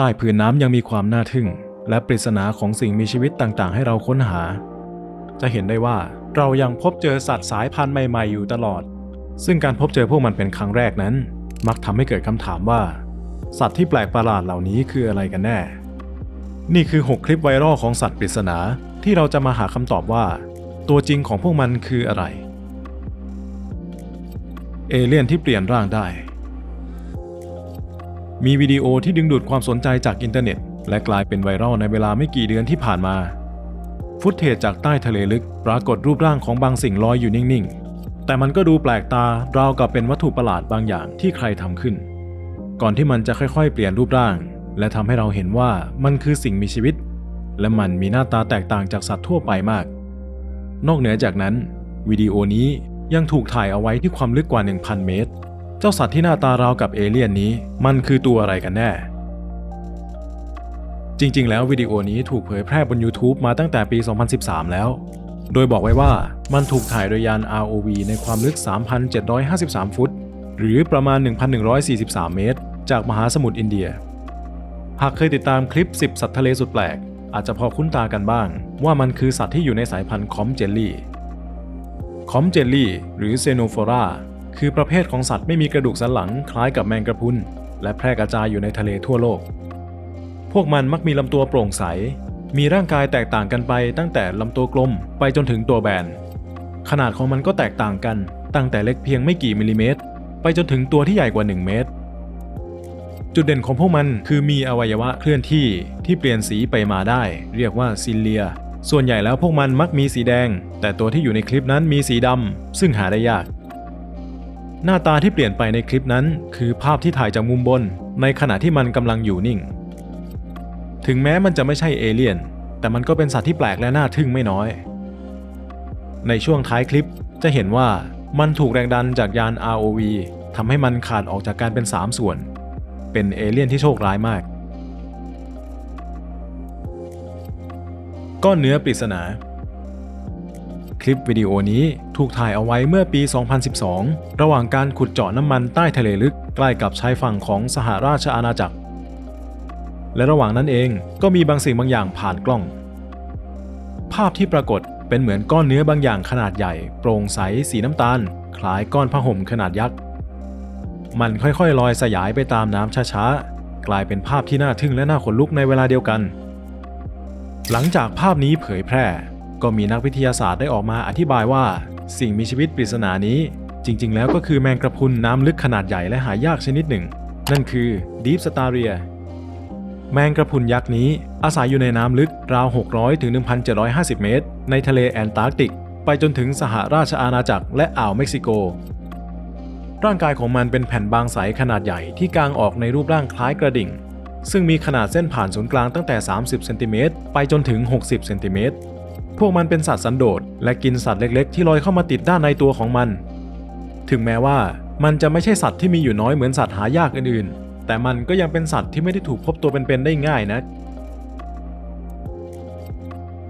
ต้พื้นน้ำยังมีความน่าทึ่ง และปริศนาของสิ่งมีชีวิตต่างๆ ให้เราค้นหา จะเห็นได้ว่าเรายังพบเจอสัตว์สายพันธุ์ใหม่ๆ อยู่ตลอด ซึ่งการพบเจอพวกมันเป็นครั้งแรกนั้น มักทำให้เกิดคำถามว่า สัตว์ที่แปลกประหลาดเหล่านี้คืออะไรกันแน่ นี่คือ 6 คลิปไวรัลของสัตว์ปริศนาที่เราจะมาหาคำตอบว่า ตัวจริงของพวกมันคืออะไร เอเลี่ยนที่เปลี่ยนร่างได้ มีวิดีโอที่ดึงดูดความสนใจจากอินเทอร์เน็ต และกลายเป็นไวรัลในเวลาไม่กี่เดือนที่ผ่านมา ฟุตเทจจากใต้ทะเลลึกปรากฏรูปร่างของบางสิ่งลอยอยู่นิ่งๆ แต่มันก็ดูแปลกตาราวกับเป็นวัตถุประหลาดบางอย่างที่ใครทำขึ้น ก่อนที่มันจะค่อยๆ เปลี่ยนรูปร่าง และทำให้เราเห็นว่ามันคือสิ่งมีชีวิต และมันมีหน้าตาแตกต่างจากสัตว์ทั่วไปมาก นอกเหนือจากนั้นวิดีโอนี้ยังถูกถ่ายเอาไว้ที่ความลึกกว่า 1,000 เมตร เจ้าสัตว์ที่หน้าตาราวกับเอเลี่ยนนี้ มันคือตัวอะไรกันแน่ จริง ๆ แล้ววิดีโอนี้ถูกเผยแพร่บน YouTube มาตั้งแต่ปี 2013 แล้ว โดยบอกไว้ว่ามันถูกถ่ายโดยยาน ROV ในความลึก 3,753 ฟุต หรือประมาณ 1,143 เมตร จากมหาสมุทรอินเดีย หากเคยติดตามคลิป 10 สัตว์ทะเลสุดแปลก อาจจะพอคุ้นตากันบ้าง ว่ามันคือสัตว์ที่อยู่ในสายพันธุ์คอมเจลลี่คอมเจลลี่หรือเซโนโฟรา คือประเภทของสัตว์ไม่มีกระดูกสันหลังคล้ายกับแมงกระพุนและแพร่กระจายอยู่ในทะเลทั่วโลก พวกมันมักมีลำตัวโปร่งใส มีร่างกายแตกต่างกันไปตั้งแต่ลำตัวกลมไปจนถึงตัวแบน ขนาดของมันก็แตกต่างกัน ตั้งแต่เล็กเพียงไม่กี่มิลลิเมตร ไปจนถึงตัวที่ใหญ่กว่า 1 เมตร จุดเด่นของพวกมันคือมีอวัยวะเคลื่อนที่ที่เปลี่ยนสีไปมาได้ เรียกว่าซิลเลีย ส่วนใหญ่แล้วพวกมันมักมีสีแดง แต่ตัวที่อยู่ในคลิปนั้นมีสีดำซึ่งหาได้ยาก หน้าตาที่เปลี่ยนไปในคลิปนั้น คือภาพที่ถ่ายจากมุมบน ในขณะที่มันกำลังอยู่นิ่ง ถึงแม้มันจะไม่ใช่เอเลี่ยน แต่มันก็เป็นสัตว์ที่แปลกและน่าทึ่งไม่น้อย ในช่วงท้ายคลิปจะเห็นว่ามันถูกแรงดันจากยาน ROV ทำให้มันขาดออกจากการเป็น 3 ส่วน เป็นเอเลี่ยนที่โชคร้ายมาก ก้อนเนื้อปริศนา คลิปวิดีโอนี้ ถูกถ่ายเอาไว้เมื่อปี 2012 ระหว่างการขุดเจาะน้ำมันใต้ทะเลลึกใกล้กับชายฝั่งของสหราชอาณาจักร และระหว่างนั้นเองก็มีบางสิ่งบางอย่างผ่านกล้อง ภาพที่ปรากฏเป็นเหมือนก้อนเนื้อบางอย่างขนาดใหญ่ โปร่งใสสีน้ำตาล คล้ายก้อนผ้าห่มขนาดยักษ์ มันค่อยๆลอยสยายไปตามน้ำช้าๆ กลายเป็นภาพที่น่าทึ่งและน่าขนลุกในเวลาเดียวกัน หลังจากภาพนี้เผยแพร่ ก็มีนักวิทยาศาสตร์ได้ออกมาอธิบายว่า สิ่งมีชีวิตปริศนานี้ จริง ๆ แล้วก็คือแมงกระพุนน้ำลึกขนาดใหญ่และหายากชนิดหนึ่ง นั่นคือดีฟสตาเรียแมงกระพุนยักษ์นี้อาศัยอยู่ในน้ำลึกราว 600 ถึง 1,750 เมตร ในทะเลแอนตาร์กติก ไปจนถึงสหราชอาณาจักรและอ่าวเม็กซิโก ร่างกายของมันเป็นแผ่นบางใสขนาดใหญ่ที่กางออกในรูปร่างคล้ายกระดิ่ง ซึ่งมีขนาดเส้นผ่านศูนย์กลางตั้งแต่ 30 เซนติเมตรไปจนถึง 60 เซนติเมตร พวกมันเป็นสัตว์สันโดษและกินสัตว์เล็กๆ ที่ลอยเข้ามาติดด้านในตัวของมัน ถึงแม้ว่ามันจะไม่ใช่สัตว์ที่มีอยู่น้อยเหมือนสัตว์หายากอื่นๆ แต่มันก็ยังเป็นสัตว์ที่ไม่ได้ถูกพบตัวเป็นๆได้ง่ายนะ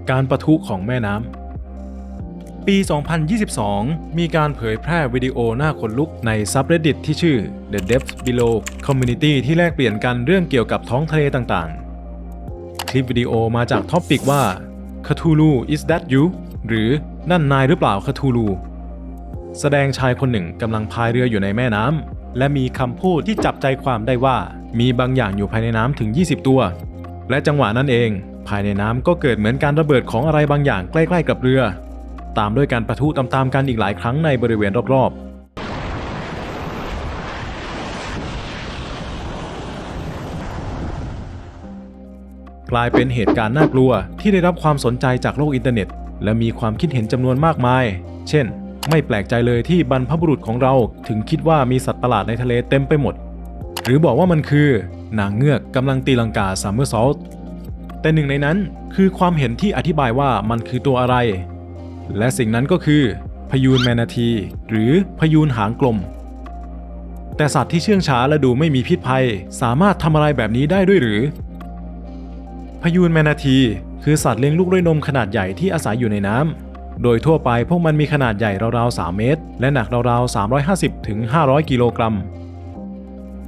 การประทุของแม่น้ำปี 2022 มีการเผยแพร่วิดีโอหน้าขนลุกใน subreddit ที่ชื่อ The Depths Below Community ที่แลกเปลี่ยนกันเรื่องเกี่ยวกับท้องทะเลต่างๆ คลิปวิดีโอมาจากท็อปปิกว่า Cthulhu is that you หรือนั่นนายหรือเปล่า Cthulhu แสดงชายคนหนึ่งกำลังพายเรืออยู่ในแม่น้ำและมีคำพูดที่จับใจความได้ว่ามีบางอย่างอยู่ภายในน้ำถึง 20 ตัว และจังหวะนั้นเอง ภายในน้ำก็เกิดเหมือนการระเบิดของอะไรบางอย่างใกล้ ๆ กับเรือ ตามด้วยการประทุตามๆกันอีกหลายครั้งในบริเวณรอบๆ กลายเป็นเหตุการณ์น่ากลัว ที่ได้รับความสนใจจากโลกอินเทอร์เน็ต และมีความคิดเห็นจำนวนมากมาย เช่น ไม่แปลกใจเลยที่บรรพบุรุษของเราถึงคิดว่ามีสัตว์ประหลาดในทะเลเต็มไปหมด หรือบอกว่ามันคือนางเงือกกำลังตีลังกาซัมเมอร์ซอลต์แต่หนึ่งในนั้นคือความเห็นที่อธิบายว่ามันคือตัวอะไร และสิ่งนั้นก็คือ พยูนแมนาที หรือพยูนหางกลม แต่สัตว์ที่เชื่องช้าและดูไม่มีพิษภัย สามารถทำอะไรแบบนี้ได้ด้วยหรือ พยูนแมนาที คือสัตว์เลี้ยงลูกด้วยนมขนาดใหญ่ที่อาศัยอยู่ในน้ำโดยทั่วไปพวกมันมีขนาดใหญ่ราวๆ 3 เมตร และหนักราวๆ 350ถึง500 กิโลกรัม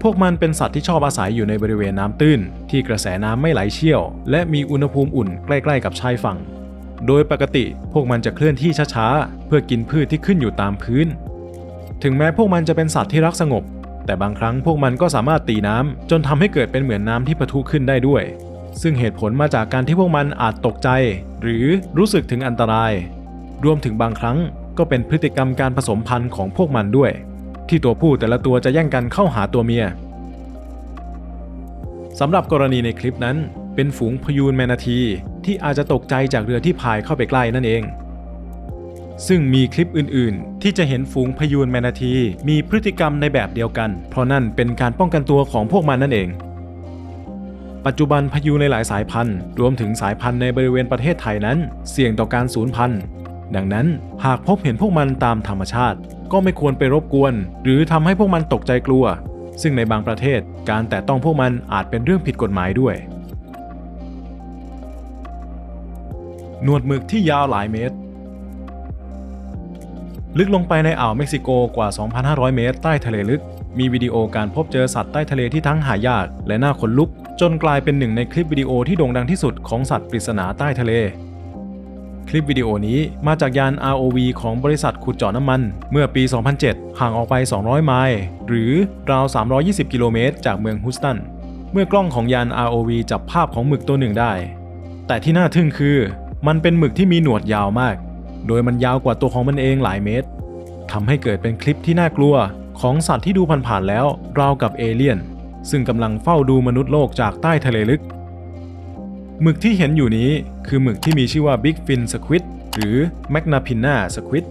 พวกมันเป็นสัตว์ที่ชอบอาศัยอยู่ในบริเวณน้ำตื้น ที่กระแสน้ำไม่ไหลเชี่ยว และมีอุณหภูมิอุ่นใกล้ ๆ กับชายฝั่ง โดยปกติพวกมันจะเคลื่อนที่ช้าๆ เพื่อกินพืชที่ขึ้นอยู่ตามพื้น ถึงแม้พวกมันจะเป็นสัตว์ที่รักสงบ แต่บางครั้งพวกมันก็สามารถตีน้ำจนทำให้เกิดเป็นเหมือนน้ำที่ปะทุขึ้นได้ด้วย ซึ่งเหตุผลมาจากการที่พวกมันอาจตกใจ หรือรู้สึกถึงอันตราย รวมถึงบางครั้งก็เป็นพฤติกรรมการผสมพันธุ์ของพวกมันด้วย ที่ตัวผู้แต่ละตัวจะแย่งกันเข้าหาตัวเมียสำหรับกรณีในคลิปนั้น เป็นฝูงพยูนแมนาที ที่อาจจะตกใจจากเรือที่พายเข้าไปใกล้นั่นเอง ซึ่งมีคลิปอื่น ๆ ที่จะเห็นฝูงพยูนแมนาที มีพฤติกรรมในแบบเดียวกัน เพราะนั่นเป็นการป้องกันตัวของพวกมันนั่นเอง ปัจจุบันพายูนในหลายสายพันธุ์ รวมถึงสายพันธุ์ในบริเวณประเทศไทยนั้น เสี่ยงต่อการสูญพันธุ์ ดังนั้นหากพบเห็นพวกมันตามธรรมชาติ ก็ไม่ควรไปรบกวน หรือทำให้พวกมันตกใจกลัว ซึ่งในบางประเทศการแตะต้องพวกมันอาจเป็นเรื่องผิดกฎหมายด้วย หนวดหมึกที่ยาวหลายเมตร ลึกลงไปในอ่าวเม็กซิโกกว่า 2,500 เมตร ใต้ทะเลลึกมีวิดีโอการพบเจอสัตว์ใต้ทะเลที่ทั้งหายากและน่าขนลุก จนกลายเป็นหนึ่งในคลิปวิดีโอที่โด่งดังที่สุดของสัตว์ปริศนาใต้ทะเล คลิปวิดีโอนี้มาจากยาน ROV ของบริษัทขุดเจาะน้ำมัน เมื่อปี 2007 ห่างออกไป 200 ไมล์หรือราว 320 กิโลเมตรจากเมืองฮูสตัน เมื่อกล้องของยาน ROV จับภาพของหมึกตัวหนึ่งได้ แต่ที่น่าทึ่งคือ มันเป็นหมึกที่มีหนวดยาวมาก โดยมันยาวกว่าตัวของมันเองหลายเมตรทำให้เกิดเป็นคลิปที่น่ากลัว ของสัตว์ที่ดูผ่านๆแล้วราวกับเอเลี่ยน ซึ่งกำลังเฝ้าดูมนุษย์โลกจากใต้ทะเลลึก หมึกที่เห็นอยู่นี้คือหมึกที่มีชื่อว่า Big Fin Squid หรือ Magnapinna Squid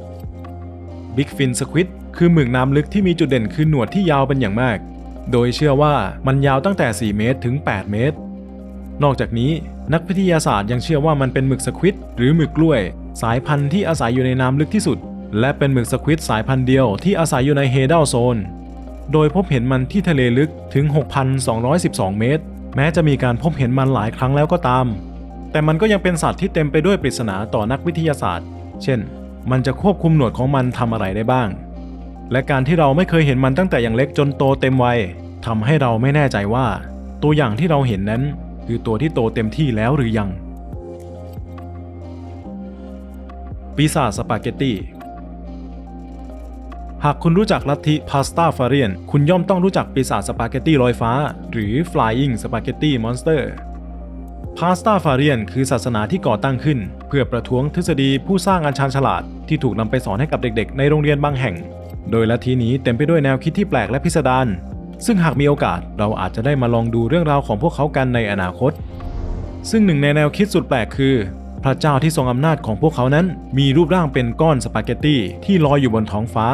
Big Fin Squid คือหมึกน้ำลึกที่มีจุดเด่นคือหนวดที่ยาวเป็นอย่างมาก โดยเชื่อว่ามันยาวตั้งแต่ 4 เมตรถึง 8 เมตร นอกจากนี้นักวิทยาศาสตร์ยังเชื่อว่ามันเป็นหมึกสควิดหรือหมึกกล้วย สายพันธุ์ที่อาศัยอยู่ในน้ำลึกที่สุด และเป็นหมึกสควิดสายพันธุ์เดียวที่อาศัยอยู่ในเฮดัลโซน โดยพบเห็นมันที่ทะเลลึกถึง 6,212 เมตร แม้จะมีการพบเห็นมันหลายครั้งแล้วก็ตาม แต่มันก็ยังเป็นสัตว์ที่เต็มไปด้วยปริศนาต่อนักวิทยาศาสตร์ เช่น มันจะควบคุมหนวดของมันทำอะไรได้บ้าง และการที่เราไม่เคยเห็นมันตั้งแต่อย่างเล็กจนโตเต็มวัยทำให้เราไม่แน่ใจว่า ตัวอย่างที่เราเห็นนั้น คือตัวที่โตเต็มที่แล้วหรือยัง ปีศาจสปาเกตตี้ หากคุณรู้จักลัทธิพาสต้าฟาเรียน คุณย่อมต้องรู้จักปีศาจสปาเกตตี้ลอยฟ้า หรือ Flying Spaghetti Monster พาสต้าฟาเรียนคือศาสนาที่ก่อตั้งขึ้น เพื่อประท้วงทฤษฎีผู้สร้างอัญชันฉลาด ที่ถูกนำไปสอนให้กับเด็กๆ ในโรงเรียนบางแห่ง โดยลัทธินี้เต็มไปด้วยแนวคิดที่แปลกและพิสดารซึ่งหากมีโอกาสเราอาจจะได้มาลองดูเรื่องราวของพวกเขากันในอนาคต ซึ่งหนึ่งในแนวคิดสุดแปลกคือ พระเจ้าที่ทรงอำนาจของพวกเขานั้น มีรูปร่างเป็นก้อนสปาเกตตี้ที่ลอยอยู่บนท้องฟ้า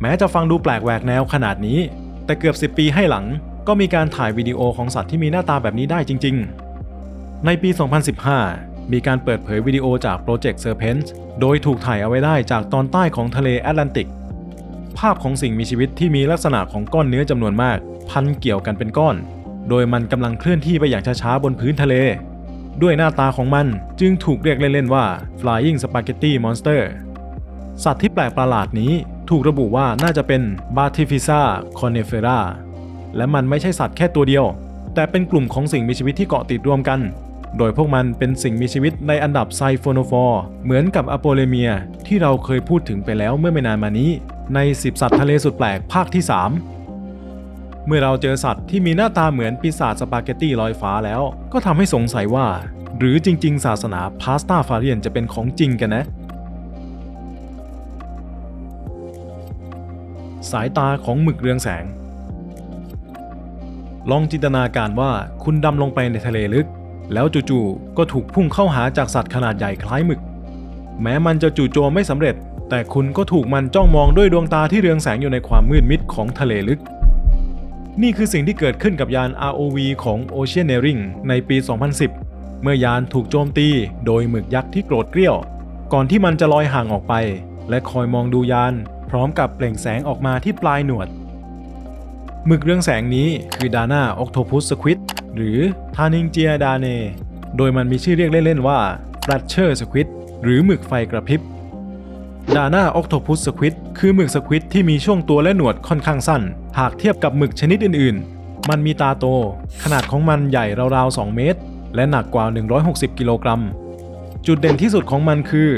แม้จะฟังดูแปลกแหวกแนวขนาดนี้ แต่เกือบ 10 ปีให้หลัง ก็มีการถ่ายวิดีโอของสัตว์ที่มีหน้าตาแบบนี้ได้จริง ๆ ในปี 2015 มีการเปิดเผยวิดีโอจากโปรเจกต์เซอร์เพนส์โดยถูกถ่ายเอาไว้ได้จากตอนใต้ของทะเลแอตแลนติก ภาพของสิ่งมีชีวิตที่มีลักษณะของก้อนเนื้อจำนวนมาก พันเกี่ยวกันเป็นก้อน โดยมันกำลังเคลื่อนที่ไปอย่างช้าๆบนพื้นทะเล ด้วยหน้าตาของมันจึงถูกเรียกเล่นๆว่า Flying Spaghetti Monster สัตว์ที่แปลกประหลาดนี้ ถูกระบุว่าน่าจะเป็น b a t i f i s a conifera และมันไม่ใช่สัตว์แค่ตัวเดียว แต่เป็นกลุ่มของสิ่งมีชีวิตที่เกาะติดรวมกัน โดยพวกมันเป็นสิ่งมีชีวิตในอันดับไซโฟโนฟอร์เหมือนกับอโปเลเมียที่เราเคยพูดถึงไปแล้วเมื่อไม่นานมานี้ ใน 10 สัตว์ทะเลสุดแปลกภาคที่ 3เมื่อเราเจอสัตว์ที่มีหน้าตาเหมือนปีศาจสปาเกตตี้ลอยฟ้าแล้ว ก็ทำให้สงสัยว่า หรือจริง ๆ ศาสนาพาสต้าฟาเรียนจะเป็นของจริงกันนะ สายตาของหมึกเรืองแสง ลองจินตนาการว่าคุณดำลงไปในทะเลลึก แล้วจู่ๆก็ถูกพุ่งเข้าหาจากสัตว์ขนาดใหญ่คล้ายหมึก แม้มันจะจู่โจมไม่สำเร็จ แต่คุณก็ถูกมันจ้องมองด้วยดวงตาที่เรืองแสงอยู่ในความมืดมิดของทะเลลึก นี่คือสิ่งที่เกิดขึ้นกับยาน ROV ของ Oceaneering ในปี 2010 เมื่อยานถูกโจมตีโดยหมึกยักษ์ที่โกรธเกรี้ยว ก่อนที่มันจะลอยห่างออกไป และคอยมองดูยาน พร้อมกับเปล่งแสงออกมาที่ปลายหนวดหมึกเรืองแสงนี้คือดาน่าอ c กโ p พุสสควิดหรือทานิงเจียดาเน โดยมันมีชื่อเรียกเล่นๆว่า f l a t c h e r Squid หรือหมึกไฟกระพริบดาน่าอ c โ o พุสสควิดคือหมึกสควิดที่มีช่วงตัวและหนวดค่อนข้างสั้น หากเทียบกับหมึกชนิดอื่นๆ มันมีตาโต ขนาดของมันใหญ่ราวๆ 2 เมตร และหนักกว่า 160 กิโลกรัม จุดเด่นที่สุดของมันคือ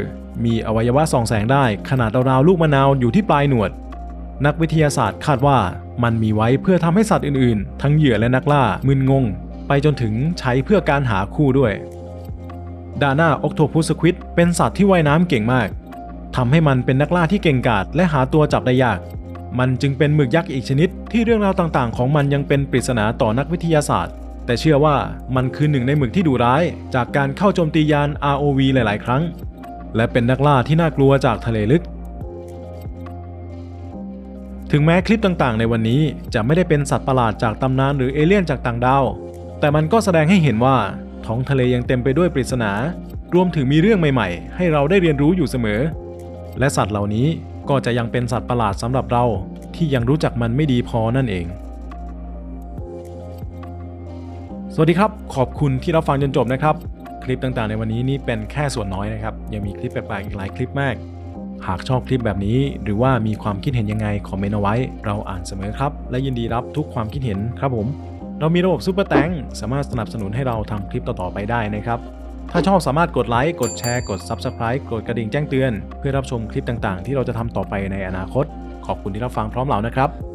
มีอวัยวะส่องแสงได้ขนาดราวๆลูกมะนาวอยู่ที่ปลายหนวด นักวิทยาศาสตร์คาดว่ามันมีไว้เพื่อทำให้สัตว์อื่นๆ ทั้งเหยื่อและนักล่ามึนงง ไปจนถึงใช้เพื่อการหาคู่ด้วยดาน่าอ c โ o พุสควิดเป็นสัตว์ที่ว่ายน้ำเก่งมากทำให้มันเป็นนักล่าที่เก่งกาจและหาตัวจับได้ยาก มันจึงเป็นหมึกยักษ์อีกชนิด ที่เรื่องราวต่างๆ ของมันยังเป็นปริศนาต่อนักวิทยาศาสตร์ แต่เชื่อว่ามันคือหนึ่งในหมึกที่ดุร้าย จากการเข้าโจมตียาน ROV หลาย ๆ ครั้ง และเป็นนักล่าที่น่ากลัวจากทะเลลึก ถึงแม้คลิปต่างๆ ในวันนี้จะไม่ได้เป็นสัตว์ประหลาดจากตำนานหรือเอเลี่ยนจากต่างดาว แต่มันก็แสดงให้เห็นว่าท้องทะเลยังเต็มไปด้วยปริศนา รวมถึงมีเรื่องใหม่ๆ ให้เราได้เรียนรู้อยู่เสมอ และสัตว์เหล่านี้ก็จะยังเป็นสัตว์ประหลาดสำหรับเราที่ยังรู้จักมันไม่ดีพอนั่นเอง สวัสดีครับ ขอบคุณที่รับฟังจนจบนะครับ ลิปต่างๆ ในวันนี้นี่เป็นแค่ส่วนน้อยนะครับ ยังมีคลิปแปลกๆอีกหลายคลิปมาก หากชอบคลิปแบบนี้ หรือว่ามีความคิดเห็นยังไงคอมเมนต์เอาไว้ เราอ่านเสมอครับ และยินดีรับทุกความคิดเห็นครับผม เรามีระบบซูเปอร์แตงสามารถสนับสนุนให้เราทำคลิปต่อๆไปได้นะครับถ้าชอบสามารถกดไลค์ กดแชร์ กด Subscribe กดกระดิ่งแจ้งเตือน เพื่อรับชมคลิปต่างๆ ที่เราจะทำต่อไปในอนาคต ขอบคุณที่รับฟังพร้อมเรานะครับ